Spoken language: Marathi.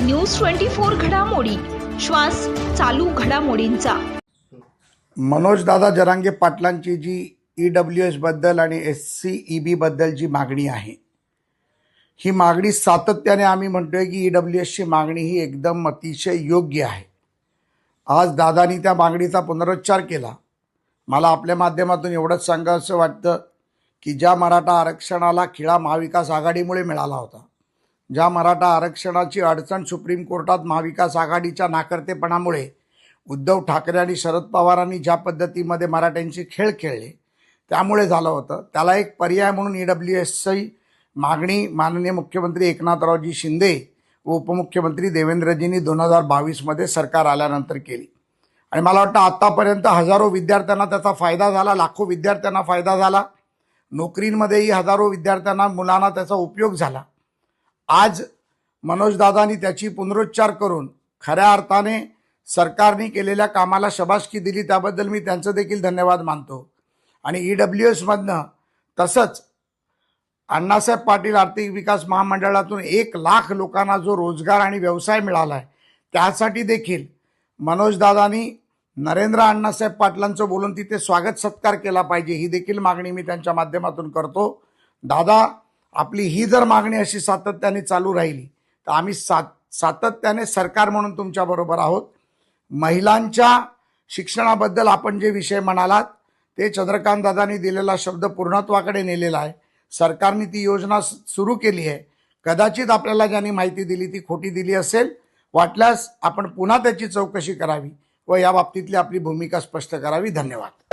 न्यूज ट्वेंटी फोर घडामोडी. श्वास चालू घडामोडींचा. मनोजदादा जरांगे पाटलांची जी ई डब्ल्यू एसबद्दल आणि एस सी ई बी बद्दल जी मागणी आहे ही मागणी सातत्याने आम्ही म्हणतोय की ई डब्ल्यू एसची मागणी ही एकदम अतिशय योग्य आहे. आज दादानी त्या मागणीचा पुनरुच्चार केला. मला आपल्या माध्यमातून एवढंच सांगावंसं वाटतं की ज्या मराठा आरक्षणाला खिळा महाविकास आघाडीमुळे मिळाला होता ज्या मराठा आरक्षणाची अडचण सुप्रीम कोर्टात महाविकास आघाडीच्या नाकर्तेपणामुळे उद्धव ठाकरे आणि शरद पवारांनी ज्या पद्धतीमध्ये मराठ्यांचे खेळ खेळले त्यामुळे झालं होतं. त्याला एक पर्याय म्हणून ई डब्ल्यू एसची मागणी माननीय मुख्यमंत्री एकनाथरावजी शिंदे व उपमुख्यमंत्री देवेंद्रजींनी दोन हजार बावीसमध्ये सरकार आल्यानंतर केली. आणि मला वाटतं आत्तापर्यंत हजारो विद्यार्थ्यांना त्याचा फायदा झाला लाखो विद्यार्थ्यांना फायदा झाला. नोकरींमध्येही हजारो विद्यार्थ्यांना मुलांना त्याचा उपयोग झाला. आज मनोजदादांनी त्याची पुनरुच्चार करून खऱ्या अर्थाने सरकारने केलेल्या कामाला शबासकी दिली त्याबद्दल मी त्यांचं देखील धन्यवाद मानतो. आणि ई डब्ल्यू एसमधनं तसंच अण्णासाहेब पाटील आर्थिक विकास महामंडळातून एक लाख लोकांना जो रोजगार आणि व्यवसाय मिळाला आहे त्यासाठी देखील मनोजदादांनी नरेंद्र अण्णासाहेब पाटलांचं बोलून तिथे स्वागत सत्कार केला पाहिजे ही देखील मागणी मी त्यांच्या माध्यमातून करतो. दादा आपली ही जर मागणी अशी सातत्याने चालू राहिली तर आम्ही सात सातत्याने सरकार म्हणून तुमच्याबरोबर आहोत. महिलांच्या शिक्षणाबद्दल आपण जे विषय म्हणालात ते चंद्रकांत दादांनी दिलेला शब्द पूर्णत्वाकडे नेलेला आहे. सरकारने ती योजना सुरू केली आहे. कदाचित आपल्याला ज्यांनी माहिती दिली ती खोटी दिली असेल वाटल्यास आपण पुन्हा त्याची चौकशी करावी व या बाबतीतली आपली भूमिका स्पष्ट करावी. धन्यवाद.